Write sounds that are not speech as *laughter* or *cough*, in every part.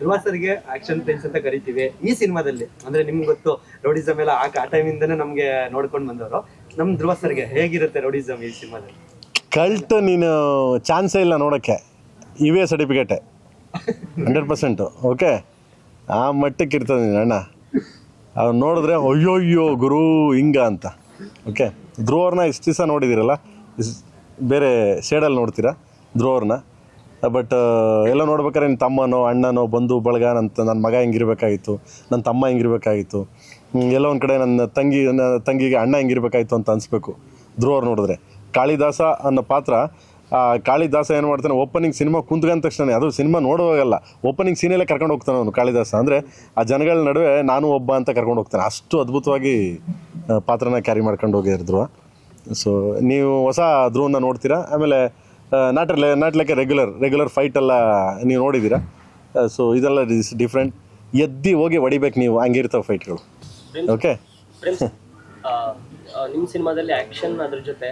ಧ್ರುವ ಸರ್ಗೆ action prince ಅಂತ ಕರಿತೀವಿ ಈ ಸಿನಿಮಾದಲ್ಲಿ. ಅಂದ್ರೆ ನಿಮ್ಗೆ ಗೊತ್ತು ರೌಡಿಸಮ್ ಎಲ್ಲ ಆ ಟೈಮ್ ಇಂದಾನೆ ನಮ್ಗೆ ನೋಡ್ಕೊಂಡು ಬಂದವರು. ನಮ್ ಧ್ರುವ ಸರ್ಗೆ ಹೇಗಿರುತ್ತೆ ರೌಡಿಸಮ್ ಈ ಸಿನಿಮಾದಲ್ಲಿ? ಕಲ್ಟ್ ನೀನು ಚಾನ್ಸೇ ಇಲ್ಲ ನೋಡೋಕ್ಕೆ. ಇವೇ ಸರ್ಟಿಫಿಕೇಟೆ ಹಂಡ್ರೆಡ್ ಪರ್ಸೆಂಟು ಓಕೆ ಆ ಮಟ್ಟಕ್ಕೆ ಇರ್ತದೆ ನೀನು, ಅಣ್ಣ. ಅವ್ರು ನೋಡಿದ್ರೆ ಅಯ್ಯೋ ಅಯ್ಯೋ ಗುರು, ಹಿಂಗ ಅಂತ. ಓಕೆ ಧ್ರುವರ್ನ ಇಷ್ಟು ದಿವಸ ನೋಡಿದ್ದೀರಲ್ಲ ಬೇರೆ ಶೇಡಲ್ಲಿ ನೋಡ್ತೀರಾ? ಧ್ರುವರ್ನ? ಬಟ್ ಎಲ್ಲ ನೋಡ್ಬೇಕಾದ್ರೆ ನಿನ್ನ ತಮ್ಮನೋ, ಅಣ್ಣನೋ ಬಂಧು ಬಳಗ ನನ್ನ ನನ್ನ ಮಗ ಹಿಂಗಿರ್ಬೇಕಾಗಿತ್ತು ನನ್ನ ತಮ್ಮ ಹಿಂಗಿರ್ಬೇಕಾಗಿತ್ತು. ಎಲ್ಲ ಒಂದು ಕಡೆ ನನ್ನ ತಂಗಿ ನನ್ನ ತಂಗಿಗೆ ಅಣ್ಣ ಹಿಂಗಿರ್ಬೇಕಾಗಿತ್ತು ಅಂತ ಅನಿಸ್ಬೇಕು. ಧ್ರುವರ್ ನೋಡಿದ್ರೆ. ಕಾಳಿದಾಸ ಅನ್ನೋ ಪಾತ್ರ ಕಾಳಿದಾಸ ಏನು ಮಾಡ್ತಾನೆ ಓಪನಿಂಗ್ ಸಿನಿಮಾ ಕುಂತ್ಕೊಂಡ ತಕ್ಷಣ ಅದು ಸಿನಿಮಾ ನೋಡುವಾಗಲ್ಲ ಓಪನಿಂಗ್ ಸೀನಲ್ಲೇ ಕರ್ಕೊಂಡು ಹೋಗ್ತಾನೆ ಅವನು ಕಾಳಿದಾಸ. ಅಂದರೆ, ಆ ಜನಗಳ ನಡುವೆ ನಾನು ಒಬ್ಬ ಅಂತ ಕರ್ಕೊಂಡು ಹೋಗ್ತಾನೆ. ಅಷ್ಟು ಅದ್ಭುತವಾಗಿ ಪಾತ್ರನ ಕ್ಯಾರಿ ಮಾಡ್ಕೊಂಡು ಹೋಗಿದ್ರು ಸೊ ನೀವು ಹೊಸ ಧ್ರುವನ ನೋಡ್ತೀರಾ? ಆಮೇಲೆ ನಾಟಲೆ ಎ ರೆಗ್ಯುಲರ್ ರೆಗ್ಯುಲರ್ ಫೈಟ್ ಎಲ್ಲ ನೀವು ನೋಡಿದ್ದೀರಾ? ಸೊ ಇದೆಲ್ಲ ಡಿಫ್ರೆಂಟ್ ಎದ್ದಿ ಹೋಗಿ ಹೊಡಿಬೇಕು ನೀವು ಹಂಗಿರ್ತಾವೆ ಫೈಟ್ಗಳು ಓಕೆ ನಿಮ್ಮ ಸಿನಿಮಾದಲ್ಲಿ ಆ್ಯಕ್ಷನ್ ಅದ್ರ ಜೊತೆ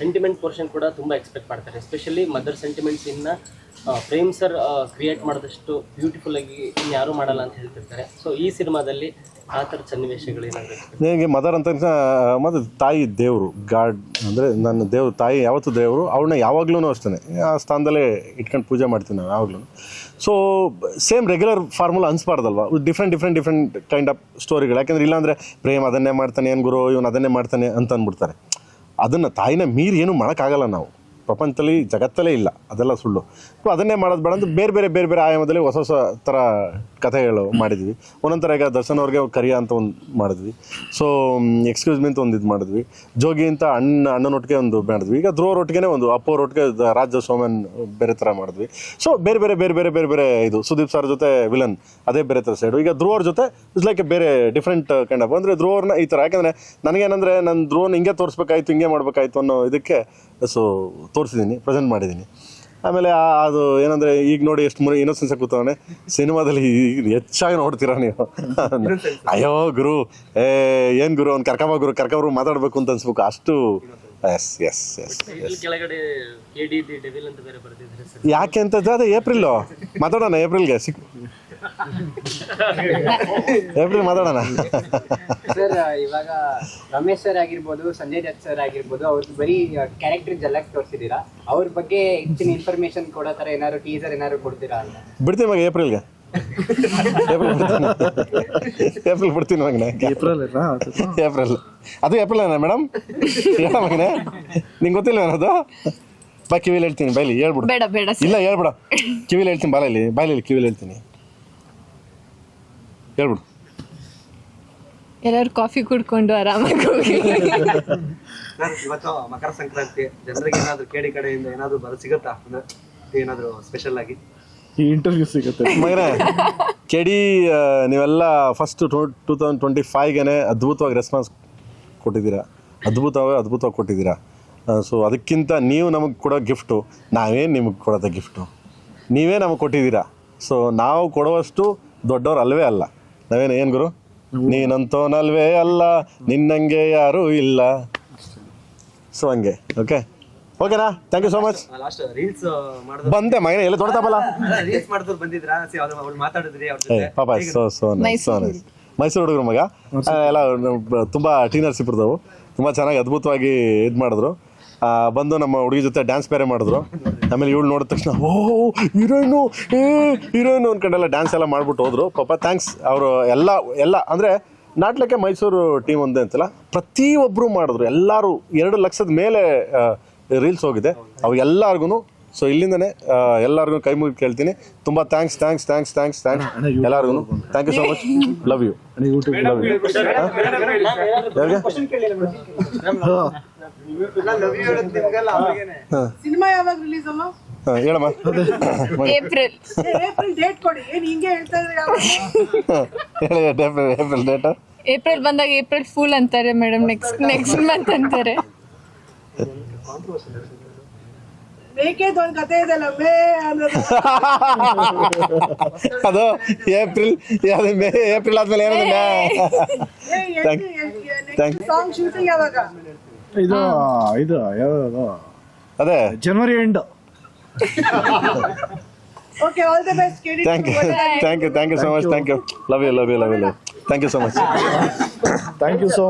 ಸೆಂಟಿಮೆಂಟ್ ಪೋರ್ಷನ್ ಕೂಡ ತುಂಬ ಎಕ್ಸ್ಪೆಕ್ಟ್ ಮಾಡ್ತಾರೆ. ಎಸ್ಪೆಷಲಿ ಮದರ್ ಸೆಂಟಿಮೆಂಟ್ಸ್ ಇನ್ನ ಫ್ರೇಮ್ ಪ್ರೇಮ್ ಸರ್ ಕ್ರಿಯೇಟ್ ಮಾಡಿದಷ್ಟು ಬ್ಯೂಟಿಫುಲ್ ಆಗಿ ಯಾರೂ ಮಾಡಲ್ಲ ಅಂತ ಹೇಳ್ತಿರ್ತಾರೆ. ಸೊ ಈ ಸಿನಿಮಾದಲ್ಲಿ ನನಗೆ ಮದರ್ ಅಂತ ಮತ್ತು ತಾಯಿ ದೇವರು, ಗಾಡ್, ಅಂದರೆ ನನ್ನ ದೇವ್ರು, ತಾಯಿ, ಯಾವತ್ತು ದೇವರು, ಅವ್ರನ್ನ ಯಾವಾಗ್ಲೂ ಅಷ್ಟೇ ಆ ಸ್ಥಾನದಲ್ಲೇ ಇಟ್ಕೊಂಡು ಪೂಜೆ ಮಾಡ್ತೀನಿ ನಾನು ಯಾವಾಗ್ಲೂ so same regular formula ಅನ್ಸ್ಬಾರ್ದಲ್ವಾ? Different different different kind of ಸ್ಟೋರಿಗಳು ಯಾಕೆಂದ್ರೆ ಇಲ್ಲಾಂದರೆ ಪ್ರೇಮ್ ಅದನ್ನೇ ಮಾಡ್ತಾನೆ, ಏನು ಗುರು, ಇವನು ಅದನ್ನೇ ಮಾಡ್ತಾನೆ ಅಂತ ಅಂದ್ಬಿಡ್ತಾರೆ ಅದನ್ನು ತಾಯಿನ ಮೀರಿ ಏನು ಮಾಡೋಕ್ಕಾಗಲ್ಲ ನಾವು. ಪ್ರಪಂಚದಲ್ಲಿ ಜಗತ್ತಲ್ಲೇ ಇಲ್ಲ. ಅದೆಲ್ಲ ಸುಳ್ಳು. ಸೊ ಅದನ್ನೇ ಮಾಡೋದು ಬೇಡ ಅಂತ ಬೇರೆ ಬೇರೆ ಬೇರೆ ಬೇರೆ ಆಯಾಮದಲ್ಲಿ ಹೊಸ ಹೊಸ ಥರ ಕಥೆಗಳು ಮಾಡಿದ್ವಿ. ಒಂದೊಂದು ಥರ ಈಗ ದರ್ಶನ್ ಅವ್ರಿಗೆ ಕರಿಯ ಅಂತ ಒಂದು ಮಾಡಿದ್ವಿ. ಸೊ ಎಕ್ಸ್ಕ್ಯೂಸ್ ಮೀ ಅಂತ ಒಂದು ಇದು ಮಾಡಿದ್ವಿ. ಜೋಗಿ ಅಂತ ಅಣ್ಣ ಅಣ್ಣನೊಟ್ಟಿಗೆ ಒಂದು ಮಾಡಿದ್ವಿ. ಈಗ ಧ್ರುವ ಒಟ್ಟಿಗೆ ಒಂದು ಅಪ್ಪೋರೊಟ್ಟಿಗೆ ರಾಜ ಸೋಮನ್ ಬೇರೆ ಥರ ಮಾಡಿದ್ವಿ. ಸೊ ಬೇರೆ ಬೇರೆ ಬೇರೆ ಬೇರೆ ಬೇರೆ ಬೇರೆ ಇದು ಸುದೀಪ್ ಸರ್ ಜೊತೆ ವಿಲನ್ ಅದೇ ಬೇರೆ ಥರ ಸೈಡು ಈಗ ಧ್ರುವರ್ ಜೊತೆ ಇಟ್ಸ್ ಲೈಕ್ ಬೇರೆ ಡಿಫ್ರೆಂಟ್ ಕೈಂಡ್ ಆಫ್ ಅಂದರೆ ಧ್ರುವರ್ನ ಈ ಥರ ಯಾಕಂದರೆ ನನಗೇನಂದರೆ ನನ್ನ ಧ್ರುವನ ಹಿಂಗೆ ತೋರಿಸ್ಬೇಕಾಯ್ತು ಹಿಂಗೆ ಮಾಡಬೇಕಾಯ್ತು ಅನ್ನೋ ಇದಕ್ಕೆ ಸೊ ತೋರಿಸಿದ್ದೀನಿ ಪ್ರೆಸೆಂಟ್ ಮಾಡಿದ್ದೀನಿ ಆಮೇಲೆ ಆ- ಅದು ಏನಂದರೆ ಈಗ ನೋಡಿ ಎಷ್ಟು ಮುನಿ ಇನ್ನೊಸೆನ್ಸ್ ಕೂತವನೆ ಸಿನಿಮಾದಲ್ಲಿ ಈಗ ಹೆಚ್ಚಾಗಿ ನೋಡ್ತೀರಾ ನೀವು? *laughs* ಅಯ್ಯೋ ಗುರು ಏ ಏನು ಗುರು ಅವ್ನು ಕರ್ಕಂಬ ಗುರು ಕರ್ಕೊಂಬರು ಮಾತಾಡಬೇಕು ಅಂತ ಅನ್ಸ್ಬೇಕು. ಅಷ್ಟು ಎಸ್ ಎಸ್ ಎಸ್ ಎಸ್ ಕೆಳಗಡೆ ದಿ ಡೆವಿಲ್ ಅಂತ ಬೇರೆ ಬರ್ತಿದ್ರೆ ಸರ್. ಯಾಕೆ ಅಂತ ಅದೇ ಏಪ್ರಿಲ್ಲು ಮಾತಾಡೋಣ ಏಪ್ರಿಲ್ಗೆ ಸಿಕ್ *laughs* ಏಪ್ರಿಲ್ ಮಾತಾಡೋಣ. ಸರ್ ಇವಾಗ ರಮೇಶ್ ಸರ್ ಆಗಿರ್ಬೋದು ಸಂಜಯ್ ದತ್ ಸರ್ ಆಗಿರ್ಬೋದು ಅವ್ರದ್ದು ಬರೀ ಕ್ಯಾರೆಕ್ಟರ್ ಜಲಕ್ ತೋರಿಸಿದ್ದೀರಾ? ಅವ್ರ ಬಗ್ಗೆ ಹೆಚ್ಚಿನ ಇನ್ಫಾರ್ಮೇಶನ್ ಕೊಡೋ ಥರ ಏನಾದ್ರು ಟೀಸರ್ ಏನಾದ್ರು ಕೊಡ್ತೀರಾ ಅಂತ? ಬಿಡ್ತೀನಿ ಮಗ ಏಪ್ರಿಲ್ಗೆ ಏಪ್ರಿಲ್ ಬಿಡ್ತೀನಿ. ಏಪ್ರಿಲ್ ಬಿಡ್ತೀನಿ ಮಗನೇ ಏಪ್ರಿಲ್ ಏಪ್ರಿಲ್ ಅದು ಏಪ್ರಿಲ್ ಏನ ಮೇಡಮ್ ಹೇಳ ಮಗನೇ. ನಿಂಗೆ ಗೊತ್ತಿಲ್ಲ ಅದು ಬಾ ಕಿವಿಲಿ ಹೇಳ್ತೀನಿ ಬೈಲಿ ಹೇಳ್ಬಿಡು. ಬೇಡ ಬೇಡ ಇಲ್ಲ ಹೇಳ್ಬಿಡ. ಕಿವಿಲಿ ಹೇಳ್ತೀನಿ ಬಾಲಲ್ಲಿ ಬಾಯಲ್ಲಿ ಕಿವಿಲಿ ಹೇಳ್ತೀನಿ. ಹೇಳ್ಬಿಡು. ಎಲ್ಲರೂ ಕಾಫಿ ಕುಡ್ಕೊಂಡು ಆರಾಮಾಗಿ ಹೋಗಿ ಸರ್, ಇವತ್ತು ಮಕರ ಸಂಕ್ರಾಂತಿ ಜನರಿಗೆ ಏನಾದ್ರು ಕೇಳಿ ಕಡೆಯಿಂದ ಏನಾದ್ರು ಬರ ಸಿಗುತ್ತಾ? ಏನಾದ್ರೂ ಏನಾದ್ರು ಸ್ಪೆಷಲ್ ಆಗಿ? ಈ ಇಂಟರ್ವ್ಯೂ ಸಿಗುತ್ತೆ. ಮಗನೇ ಕೆಡಿ ನೀವೆಲ್ಲ first two two thousand twenty ಫೈವ್ಗೆ ಅದ್ಭುತವಾಗಿ ರೆಸ್ಪಾನ್ಸ್ ಕೊಟ್ಟಿದ್ದೀರಾ. ಅದ್ಭುತವಾಗಿ ಅದ್ಭುತವಾಗಿ ಕೊಟ್ಟಿದ್ದೀರಾ. ಸೊ ಅದಕ್ಕಿಂತ ನೀವು ನಮಗೆ ಕೊಡೋ ಗಿಫ್ಟು ನಾವೇ ನಿಮಗೆ ಕೊಡೋದ ಗಿಫ್ಟು ನೀವೇ ನಮಗೆ ಕೊಟ್ಟಿದ್ದೀರಾ. ಸೊ ನಾವು ಕೊಡುವಷ್ಟು ದೊಡ್ಡವ್ರು ಅಲ್ವೇ ಅಲ್ಲ. ನಾವೇನು ಏನು ಗುರು? ನೀನಂತೋನಲ್ವೇ ಅಲ್ಲ ನಿನ್ನಂಗೆ ಯಾರು ಇಲ್ಲ. ಸೊ ಹಂಗೆ ಓಕೆ ಓಕೆನಾ thank you so much last reels ಮಾಡಿದ್ರು ಬಂದೆ ಮಗನೇ ಎಲ್ಲ ತೊಡ್ತಾಪಲ್ಲ ರೀಲ್ಸ್ ಮಾಡಿದ್ರು ಬಂದಿದ್ರಾ ಸಿ ಅವ್ರು ಮಾತಾಡಿದ್ರಿ ಅವ್ರ ಜೊತೆ. ಪಾಪ ಸೊ ಸೊ ನೈಸ್ ಮೈಸೂರು ಹುಡುಗರು ಮಗ. ಎಲ್ಲ ತುಂಬಾ ಟೀನರ್ಸ್ ಟಿ ತುಂಬಾ ತುಂಬ ಚೆನ್ನಾಗಿ ಅದ್ಭುತವಾಗಿ ಇದ್ ಮಾಡಿದ್ರು. ಬಂದು ನಮ್ಮ ಹುಡುಗಿ ಜೊತೆ ಡ್ಯಾನ್ಸ್ ಬೇರೆ ಮಾಡಿದ್ರು. ಆಮೇಲೆ ಇವಳು ನೋಡಿದ ತಕ್ಷಣ ಓ ಹೀರೋಯಿನು ಏ ಹೀರೋಯಿನು ಅಂದ್ಕೊಂಡೆಲ್ಲ ಡ್ಯಾನ್ಸ್ ಎಲ್ಲ ಮಾಡ್ಬಿಟ್ಟು ಹೋದ್ರು. ಪಾಪ ಥ್ಯಾಂಕ್ಸ್ ಅವರು ಎಲ್ಲ ಎಲ್ಲ ಅಂದರೆ ನಾಟ್ಲಕ್ಕೆ ಮೈಸೂರು ಟೀಮ್ ಒಂದೇ ಅಂತಲ್ಲ ಪ್ರತಿಯೊಬ್ಬರು ಮಾಡಿದ್ರು. ಎಲ್ಲರೂ ಎರಡು ಲಕ್ಷದ ಮೇಲೆ ರೀಲ್ಸ್ ಹೋಗಿದೆ. ಅವು ಎಲ್ಲರಿಗೂ ಸೊ ಇಲ್ಲಿಂದನೇ ಎಲ್ಲರಿಗೂ ಕೈ ಮುಗಿ ಕೇಳ್ತೀನಿ. ತುಂಬ thanks thanks thanks thanks thanks ಎಲ್ಲರಿಗೂ thank you so much love you YouTube love you cinema ಯಾವಾಗ ರಿಲೀಸ್ ಅಮ್ಮ ಹೇಳಮ್ಮ. ಏಪ್ರಿಲ್ ಏಪ್ರಿಲ್ ಡೇಟ್ ಕೊಡಿ. ಏನ್ ಹಿಂಗೆ ಹೇಳ್ತಾ ಇದ್ರೆ ಹೇಳಿ ಏಪ್ರಿಲ್ ಏಪ್ರಿಲ್ ಡೇಟ್ ಏಪ್ರಿಲ್ ಬಂದಾಗ ಏಪ್ರಿಲ್ ಫೂಲ್ ಅಂತಾರೆ ಮೇಡಮ್ ನೆಕ್ಸ್ಟ್ ನೆಕ್ಸ್ಟ್ ಮಂತ್ ಅಂತಾರೆ. ಮೇಕೆದು ಒಂದ್ ಕತೆ ಇದೆಲ್ಲ ಮೇ ಅನ್ನೋದು. ಅದು ಏಪ್ರಿಲ್ ಯಾವ್ದು ಮೇ ಏಪ್ರಿಲ್ ಆದ್ಮೇಲೆ ಏನಂದ್ರೆ ಸಾಂಗ್ ಶೂಟಿಂಗ್ ಯಾವಾಗ? ಇದು ಇದು ಯಾವ್ದು ಅದೇ. January end. Okay all the best ಕಿಡಿ thank you thank you thank you so much thank you love you love you love you love thank you so much thank you so